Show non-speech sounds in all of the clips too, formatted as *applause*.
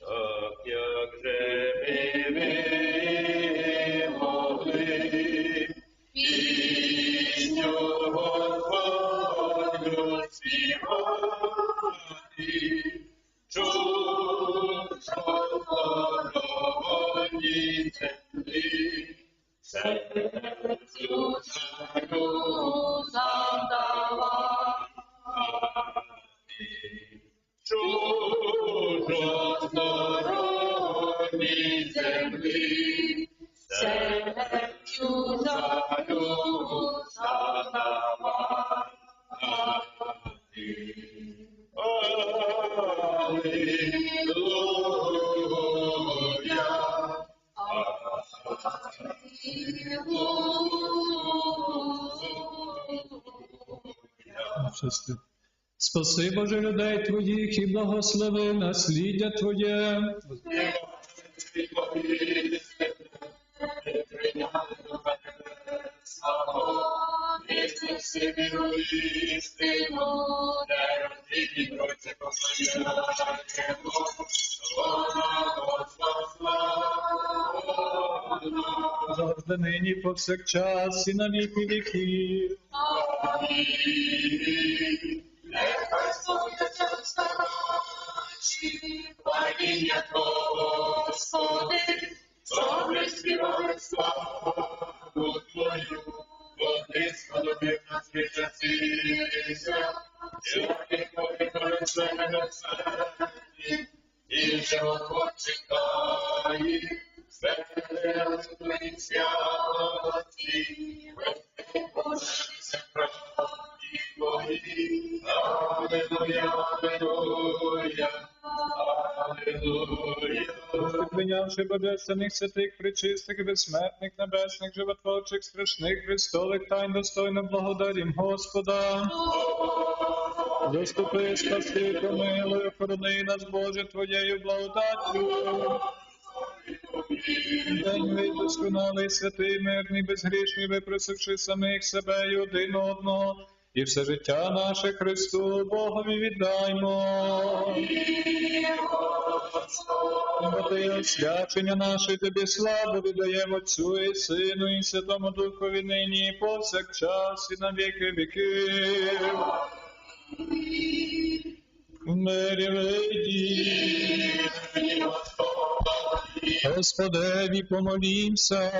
світ, як же ми пісню Господню стороні землі, серцю жалю завдавати. Алілуя. Чисти. Спаси, Боже, людей Твоїх і благослови насліддя Твоє. Завжди нині повсякчас і на віки віків. Нехай сповняться уста наші, Хваління Господи, і. Прийнявши божественних святих, причистих, безсмертних, небесних, животворчих, страшних, Христових тайн достойно благодарім Господа. Заступи, спаси, помилуй, охорони нас, Боже, Твоєю благодаттю. День мій досконалий, святий, мирний, безгрішний, випросивши самих себе і один одного, і все життя наше Христу Богові віддаймо. Ти освячення наше тобі славу віддаємо Отцю і Сину і Святому Духові нині і повсякчас і на віки віків. Вийді, Господеві помолімся.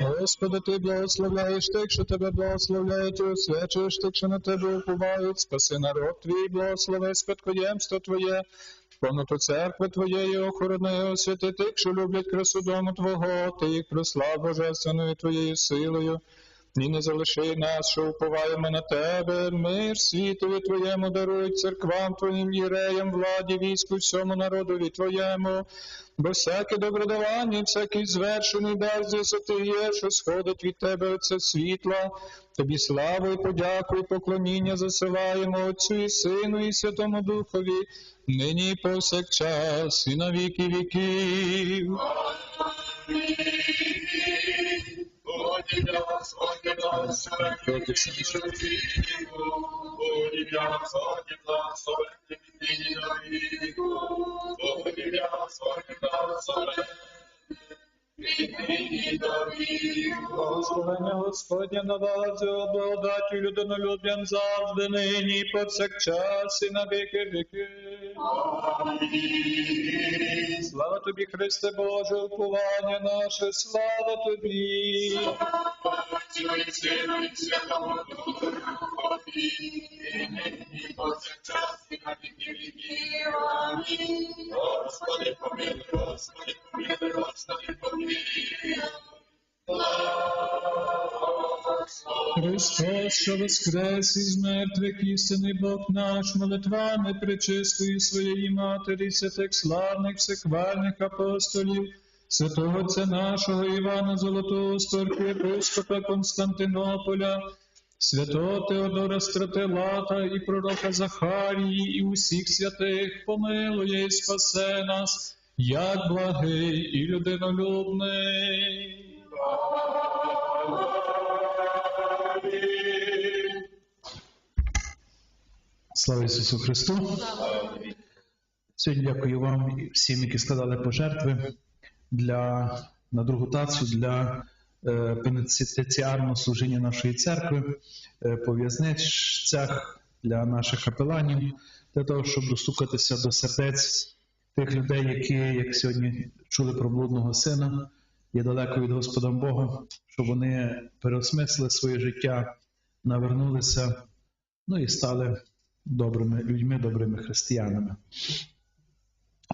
Господи, ти благословляєш тих, що тебе благословляють, освячуєш тих, що на тебе уповають. Спаси народ твій, благослови спадкоємство Твоє, повноту церкви Твоєї, охорони, освяти тих, що люблять красу дому Твого, ти їх прослав божественною Твоєю силою. І не залиши нас, що уповаємо на тебе, мир світові Твоєму даруй церквам Твоїм єреям, владі, війську, всьому народові Твоєму, бо всяке добродавання, всякий звершений дар з є, що сходить від Тебе Отце світла. Тобі славу і подяку, і поклоніння засилаємо Отцю і Сину, і Святому Духові, нині повсякчас, і на віки віків. Благословення Господня на вас, його благодаттю людинолюб'ям завжди, нині, повсякчас, і на віки віки. Слава тобі, Христе Боже, уповання наше, слава тобі. Амінь. Господи, помилуй, Господи, помилуй, Господи, помилуй. Христос, що воскрес із мертвих, істинний Бог наш, молитвами пречистої своєї Матері, святих славних, всехвальних апостолів, святого Отця нашого Івана Золотого, Спорки, епископа Константинополя, святого Теодора Стратилата і пророка Захарії, і усіх святих помилує і спасе нас, як благий і людинолюбний. Слава Ісусу Христу! Сьогодні дякую вам всім, які складали пожертви для, на другу тацю для е, пенітенціарного служіння нашої церкви, е, по в'язницях для наших капеланів, для того, щоб достукатися до сердець тих людей, які, як сьогодні чули про блудного сина, є далеко від Господа Бога, щоб вони переосмислили своє життя, навернулися, ну і стали добрими людьми, добрими християнами.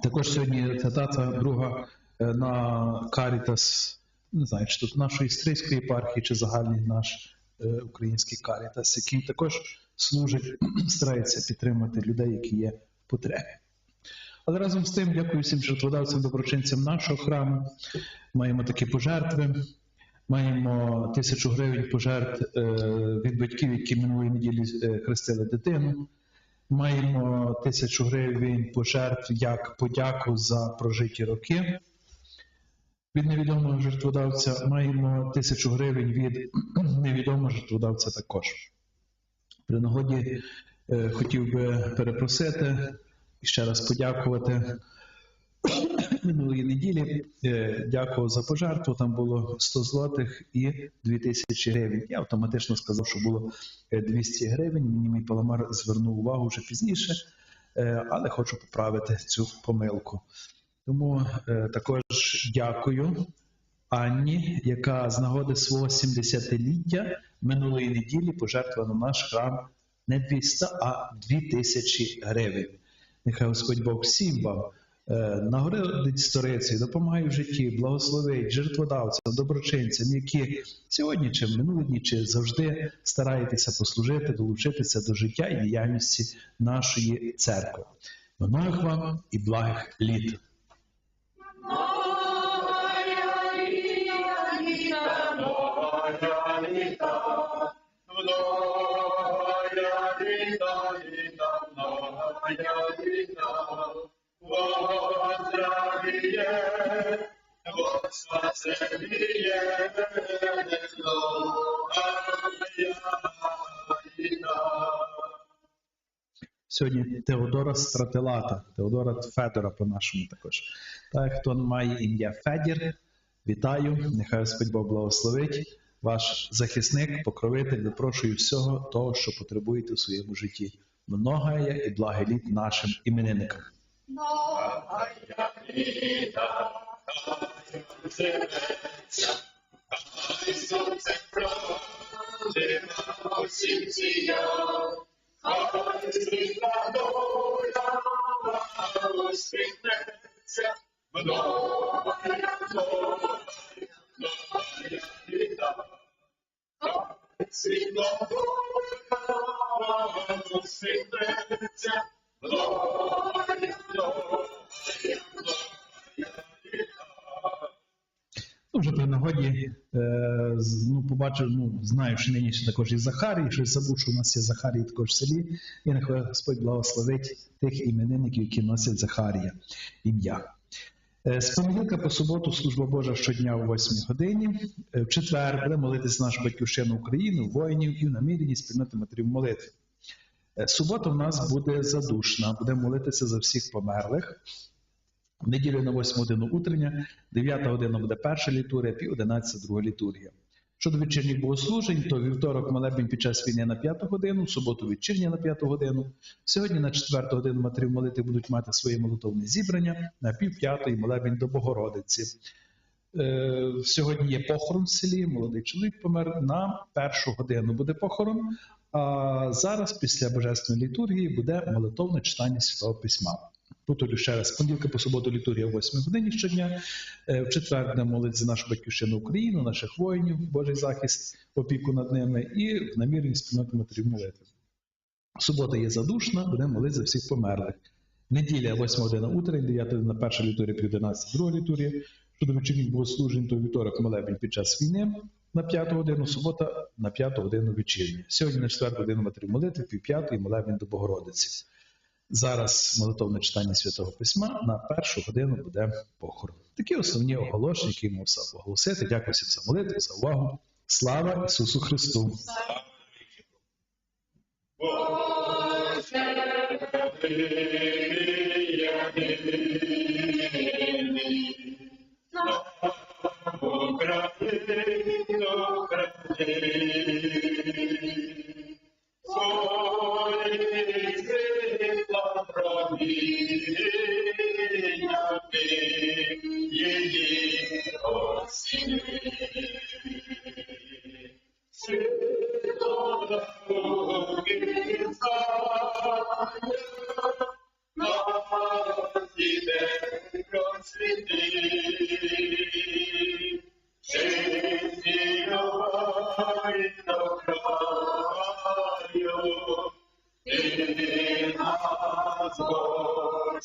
Також сьогодні ця дата друга е, на Карітас, не знаю, чи тут нашої стрийської єпархії, чи загальний наш е, український Карітас, який також служить, *clears throat* старається підтримати людей, які є в потребі. Але разом з тим, дякую всім жертводавцям, доброчинцям нашого храму. Маємо такі пожертви. Маємо тисячу гривень пожертв е, від батьків, які минулої неділі хрестили дитину. Маємо тисячу гривень пожертв як подяку за прожиті роки. Від невідомого жертводавця маємо тисячу гривень від *clears throat* невідомого жертводавця також. При нагоді е, хотів би перепросити і ще раз подякувати минулої неділі. Е, дякував за пожертву. Там було 100 злотих і 2000 гривень. Я автоматично сказав, що було е, 200 гривень. Мені мій паламар звернув увагу вже пізніше, е, але хочу поправити цю помилку. Тому е, також дякую Анні, яка з нагоди свого 70-ліття минулої неділі пожертвувала на наш храм не 200, а 2000 гривень. Нехай Господь Бог всім вам е, нагородить сторицею, допомагає в житті, благословить жертводавцям, доброчинцям, які сьогодні чи минулі чи завжди стараєтеся послужити, долучитися до життя і діяльності нашої церкви. Многих вам і благих літ. Моя літа, літа, Сьогодні Теодора Стратилата, Теодора Федора по-нашому також. Так, хто має ім'я Федір, вітаю, нехай Господь Бог благословить. Ваш захисник, покровитель, випрошую всього того, що потребуєте у своєму житті. Многая і благий літ нашим іменинникам. Хай світла доля усміхнеться, многая, з- ну, знаю, що нині ще також і Захарій, щось забув, що у нас є Захарій також в селі. І нехай Господь благословить тих іменинників, які носять Захарія ім'я. Е, З понеділка по суботу служба Божа щодня о 8 годині. Е, В четвер буде молитись наша батьківщина України, воїнів і в наміренні спільноти матерів молитви. Е, Субота в нас буде задушна, будемо молитися за всіх померлих. Неділю на 8 годину утрення, 9 година буде перша літургія, пів 11 друга літургія. Щодо вечірніх богослужень, то вівторок молебень під час війни на 5 годину, в суботу вечірня на 5 годину. Сьогодні на 4 годину матерів молити будуть мати своє молитовне зібрання, на пів п'ятої молебень до Богородиці. Е, Сьогодні є похорон в селі, молодий чоловік помер. На першу годину буде похорон. А зараз, після божественної літургії, буде молитовне читання Святого Письма. Повторю ще раз, понеділка по суботу літургія о 8 годині щодня. Е, В четвер буде молитва за нашу батьківщину Україну, наших воїнів, Божий захист, опіку над ними і в намірній спільноті матерів молитви. Субота є задушна, будемо молитися за всіх померлих. Неділя 8 година утра, 9 година перша літургія, пів 11 друга літургія. Щодо вечірніх богослужень, то вівторок молебень під час війни на 5 годину, субота на 5 годину вечірня. Сьогодні на 4 годину матерів молитви, пів 5 молебень до Богородиці. Зараз молитовне читання Святого Письма на першу годину буде похорон. Такі основні оголошення, які мусив оголосити. Дякую всім за молитву, за увагу. Слава Ісусу Христу! be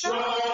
Trust.